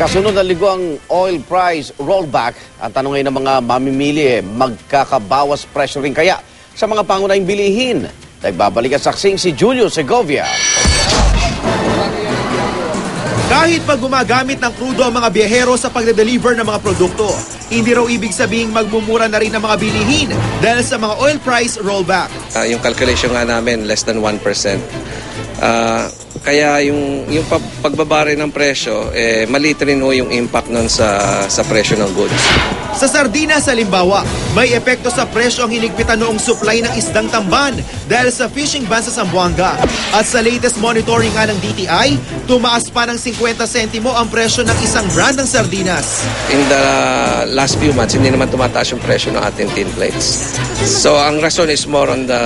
Kasunod na ligo ang oil price rollback. Ang tanong ngayon ng mga mamimili, eh, magkakabawas presyo rin kaya sa mga pangunahing bilihin. Nagbabalik ang saksing si Julio Segovia. Kahit pag gumagamit ng krudo ang mga biyahero sa pagde-deliver ng mga produkto, hindi raw ibig sabihing magmumura na rin ang mga bilihin dahil sa mga oil price rollback. Ah, yung calculation nga namin, less than 1%. Ah, kaya yung, yung pag- pagbaba rin ng presyo, eh, maliit rin ho yung impact nun sa, sa presyo ng goods. Sa sardinas halimbawa, may epekto sa presyo ang hinigpitan noong supply ng isdang tamban dahil sa fishing ban sa Zamboanga. At sa latest monitoring nga ng DTI, tumaas pa ng 50 sentimo ang presyo ng isang brand ng sardinas. In the last few months, hindi naman tumataas yung presyo ng ating tin plates. So, ang rason is more on the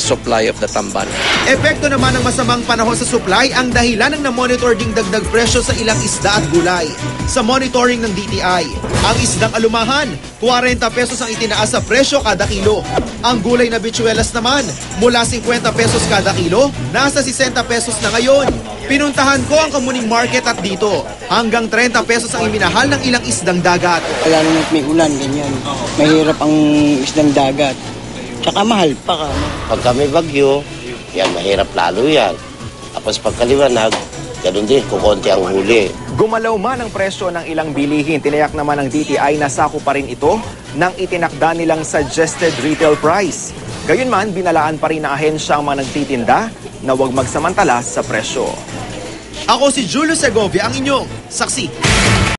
supply of the tamban. Epekto naman ng masamang panahon sa supply ang dahilan ng na-monitor ding dagdag presyo sa ilang isda at gulay. Sa monitoring ng DTI, ang isdang alumahan, 40 pesos ang itinaas sa presyo kada kilo. Ang gulay na bichuelas naman, mula 50 pesos kada kilo, nasa 60 pesos na ngayon. Pinuntahan ko ang Kamuning Market at dito, hanggang 30 pesos ang iminahal ng ilang isdang dagat. Lalo na may ulan, ganyan. Mahirap ang isdang dagat. Tsaka mahal pa ka. no? Pagka may bagyo, yan, mahirap lalo yan. Tapos pagkaliwanag, ganun din, kukonti ang huli. Gumalaw man ang presyo ng ilang bilihin, tinayak naman ng DTI na sako pa rin ito ng itinakda nilang suggested retail price. Gayunman, binalaan pa rin ng ahensya ang mga nagtitinda na huwag magsamantala sa presyo. Ako si Julio Segovia, ang inyong saksi.